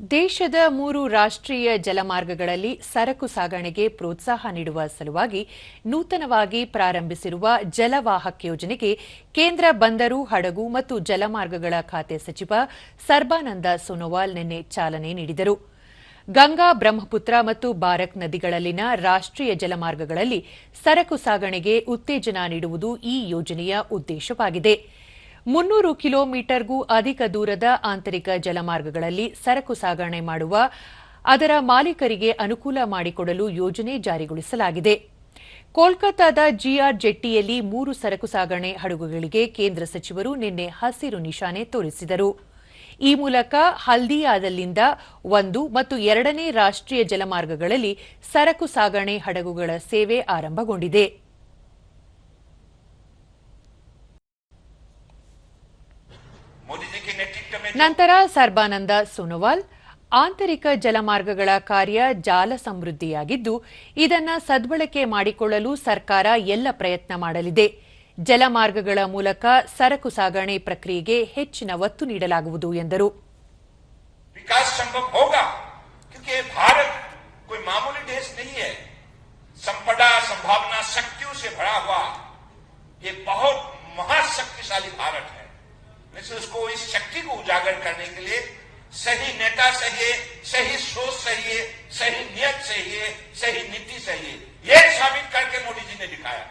ದೇಶದ ಮೂರು ರಾಷ್ಟ್ರೀಯ ಜಲಮಾರ್ಗಗಳಲ್ಲಿ ಸರಕು ಸಾಗಣೆಗೆ ಪ್ರೋತ್ಸಾಹ ನೀಡುವ ಸಲುವಾಗಿ ನೂತನವಾಗಿ ಪ್ರಾರಂಭಿಸಿರುವ ಜಲವಾಹಕ್ ಯೋಜನೆಗೆ ಕೇಂದ್ರ ಬಂದರು, ಹಡಗು ಮತ್ತು ಜಲಮಾರ್ಗಗಳ ಖಾತೆ ಸಚಿವ ಸರ್ಬಾನಂದ ಸೋನೋವಾಲ್ ನಿನ್ನೆ ಚಾಲನೆ ನೀಡಿದರು. ಗಂಗಾ, ಬ್ರಹ್ಮಪುತ್ರ ಮತ್ತು ಬಾರಕ್ ನದಿಗಳಲ್ಲಿನ ರಾಷ್ಟ್ರೀಯ ಜಲಮಾರ್ಗಗಳಲ್ಲಿ ಸರಕು ಸಾಗಣೆಗೆ ಉತ್ತೇಜನ ನೀಡುವುದು ಈ ಯೋಜನೆಯ ಉದ್ದೇಶವಾಗಿದೆ. ಮುನ್ನೂರು ಕಿಲೋಮೀಟರ್ಗೂ ಅಧಿಕ ದೂರದ ಆಂತರಿಕ ಜಲಮಾರ್ಗಗಳಲ್ಲಿ ಸರಕು ಸಾಗಣೆ ಮಾಡುವ, ಅದರ ಮಾಲೀಕರಿಗೆ ಅನುಕೂಲ ಮಾಡಿಕೊಡಲು ಯೋಜನೆ ಜಾರಿಗೊಳಿಸಲಾಗಿದೆ. ಕೋಲ್ಕತ್ತಾದ ಜಿಆರ್ ಜೆಟ್ಟಿಯಲ್ಲಿ ಮೂರು ಸರಕು ಸಾಗಣೆ ಹಡಗುಗಳಿಗೆ ಕೇಂದ್ರ ಸಚಿವರು ನಿನ್ನೆ ಹಸಿರು ನಿಶಾನೆ ತೋರಿಸಿದರು. ಈ ಮೂಲಕ ಹಲ್ದಿಯಾದಲ್ಲಿಂದ ಒಂದು ಮತ್ತು ಎರಡನೇ ರಾಷ್ಟ್ರೀಯ ಜಲಮಾರ್ಗಗಳಲ್ಲಿ ಸರಕು ಸಾಗಣೆ ಹಡಗುಗಳ ಸೇವೆ ಆರಂಭಗೊಂಡಿದೆ. ನಂತರ ಸರ್ಬಾನಂದ ಸೋನೋವಾಲ್ ಆಂತರಿಕ ಜಲಮಾರ್ಗಗಳ ಕಾರ್ಯ ಜಾಲ ಸಮೃದ್ಧಿಯಾಗಿದ್ದು ಇದನ್ನ ಸದ್ಬಳಕೆ ಮಾಡಿಕೊಳ್ಳಲು ಸರ್ಕಾರ ಎಲ್ಲ ಪ್ರಯತ್ನ ಮಾಡಲಿದೆ ಜಲಮಾರ್ಗಗಳ ಮೂಲಕ ಸರಕು ಸಾಗಣೆ ಪ್ರಕ್ರಿಯೆಗೆ ಹೆಚ್ಚಿನ ಒತ್ತು ನೀಡಲಾಗುವುದು ಎಂದರು विकास संभव होगा क्योंकि ये भारत कोई मामूली देश नहीं है संपदा संभावना शक्तियों से भरा हुआ ये बहुत महाशक्तिशाली भारत है वैसे उसको इस शक्ति को उजागर करने के लिए सही नेता चाहिए सही सोच चाहिए सही नियत चाहिए सही नीति चाहिए यह साबित करके मोदी जी ने दिखाया।